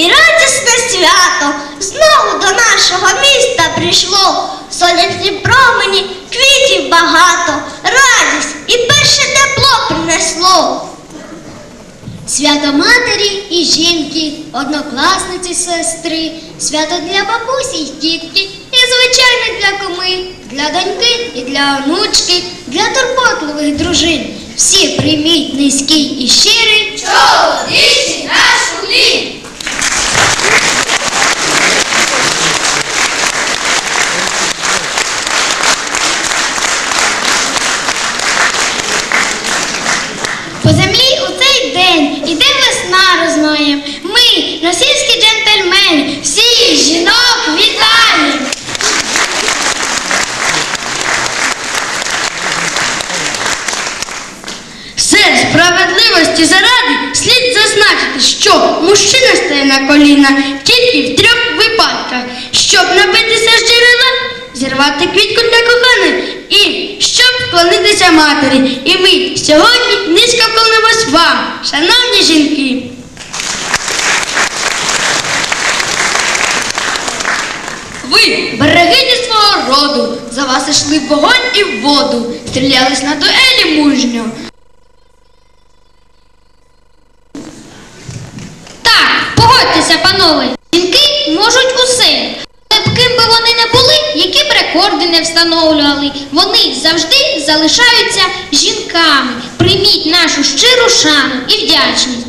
і радісне свято знову до нашого міста прийшло. Сонячні промені, квітів багато, радість і перше тепло принесло. Свято матері і жінки, однокласниці сестри, свято для бабусі й тітки, і звичайно для куми, для доньки і для онучки, для турботливих дружин. Всі прийміть низький і щирий справедливості заради слід зазначити, що мужчина стає на коліна тільки в трьох випадках, щоб напитися з джерела, зірвати квітку для коханої і щоб вклонитися матері. І ми сьогодні низько вклонимось вам, шановні жінки. Ви берегині свого роду, за вас ішли в вогонь і в воду, стрілялись на дуелі мужньо. Погодьтеся, панове, жінки можуть усе. Але б ким би вони не були, які б рекорди не встановлювали, вони завжди залишаються жінками. Прийміть нашу щиру шану і вдячність.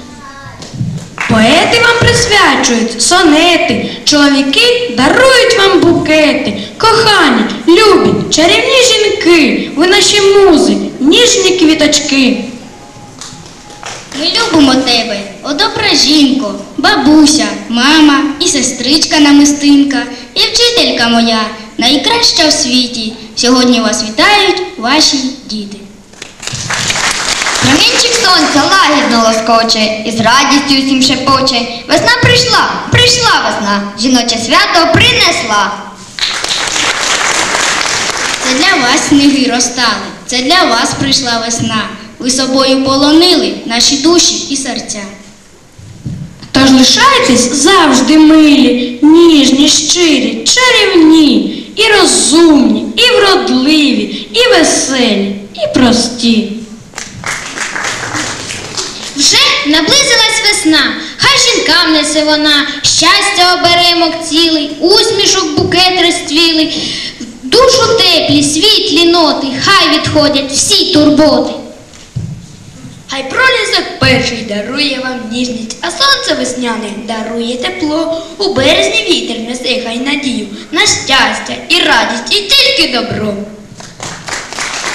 Поети вам присвячують сонети, чоловіки дарують вам букети, кохані, любі, чарівні жінки, ви наші музи, ніжні квіточки. Ми любимо тебе, о добра жінко, бабуся, мама і сестричка намистинка, і вчителька моя, найкраща в світі. Сьогодні вас вітають ваші діти. Промінчик сонця лагідно лоскоче і з радістю всім шепоче. Весна прийшла, прийшла весна, жіноче свято принесла. Це для вас сніги розтали, це для вас прийшла весна. Ви собою полонили наші душі і серця. Тож лишайтесь завжди милі, ніжні, щирі, чарівні, і розумні, і вродливі, і веселі, і прості. Вже наблизилась весна, хай жінкам несе вона, щастя оберемок цілий, усмішок букет розцвілий, душу теплі, світлі ноти, хай відходять всі турботи. Хай пролізок перший дарує вам ніжність, а сонце весняне дарує тепло. У березні вітер несе хай надію на щастя і радість, і тільки добро.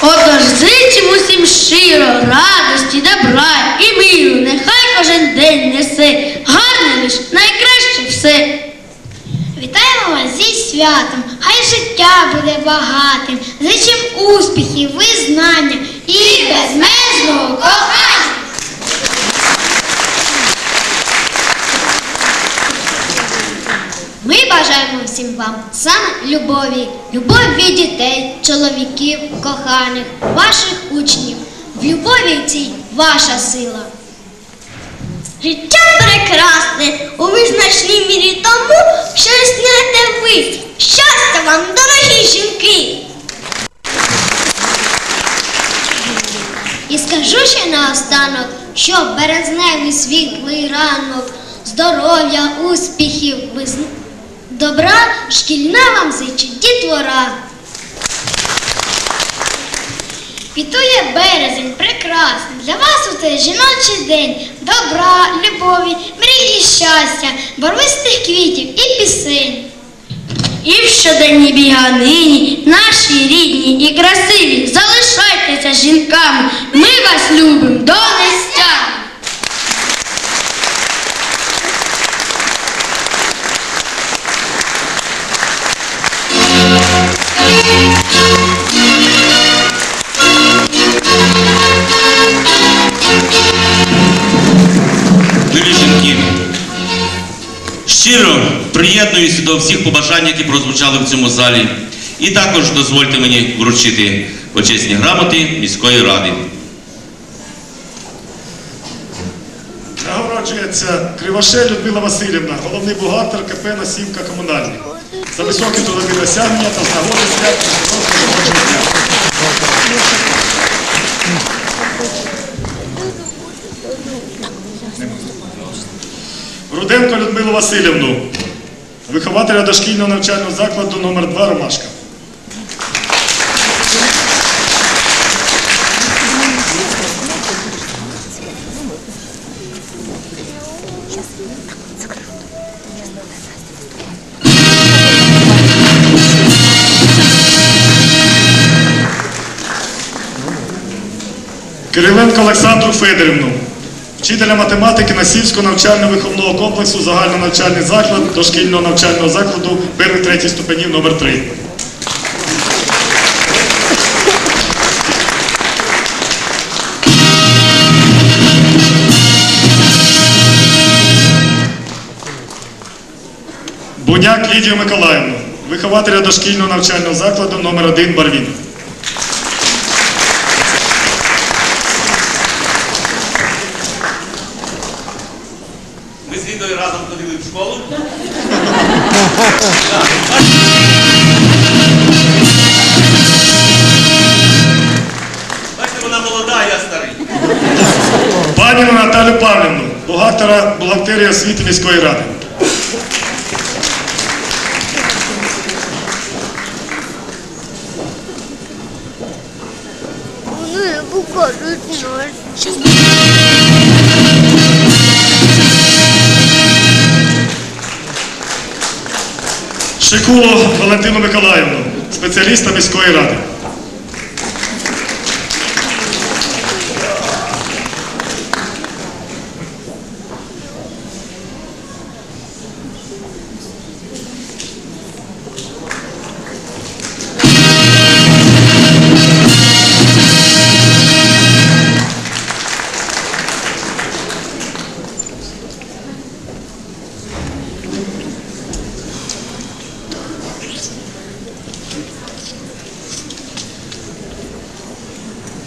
Отож зичим усім щиро, радості, добра і миру, нехай кожен день несе, святом, хай життя буде багатим, зичим успіхів, визнання і безмежного кохання. Ми бажаємо всім вам саме любові, любові дітей, чоловіків, коханих, ваших учнів. В любові цій ваша сила. Життя прекрасне у визначній мірі тому, що існуєте ви. Щастя вам, дорогі жінки! І скажу ще наостанок, що березневий світлий ранок, здоров'я, успіхів, визн... добра, шкільна вам зичить дітвора. Пітує березень прекрасний для вас у цей жіночий день добра, любові, мрії, щастя, барвистих квітів і пісень. І в щоденній біганині, наші рідні і красиві, залишайтеся жінками. Ми вас любимо до нестя. Любі жінки, щиро приєднуюся до всіх побажань, які прозвучали в цьому залі. І також дозвольте мені вручити почесні грамоти міської ради. Нагороджує виховательниця Кривошей Людмила Васильівна, головний бухгалтер КП Насівка комунальник. За високі трудові досягнення та нагоди свят робочого дня. Руденко Людмилу Васильівну, вихователя дошкільного навчального закладу номер 2 Ромашка. Кириленко Олександру Федорівну, вчителя математики Насівського навчально-виховного комплексу загальнонавчальний заклад дошкільного навчального закладу перших третій ступенів номер 3 Буняк Лідію Миколаївну, вихователя дошкільного навчального закладу номер 1 Барвін. Ми з Лідою разом ходили в школу. Бачите, вона молода, а я старий. Паніну Наталю Павлівну, бухгалтера бухгалтерії освіти міської ради. Ну, я покажуть наш. Шикулу Валентину Миколаївну, спеціаліста міської ради.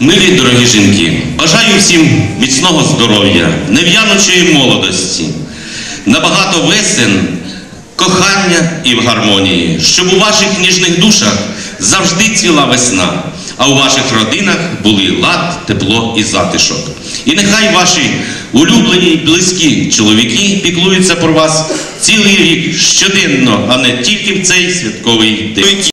Милі дорогі жінки, бажаю всім міцного здоров'я, нев'янучої молодості, набагато весен, кохання і в гармонії, щоб у ваших ніжних душах завжди ціла весна, а у ваших родинах були лад, тепло і затишок. І нехай ваші улюблені й близькі чоловіки піклуються про вас цілий рік щоденно, а не тільки в цей святковий день.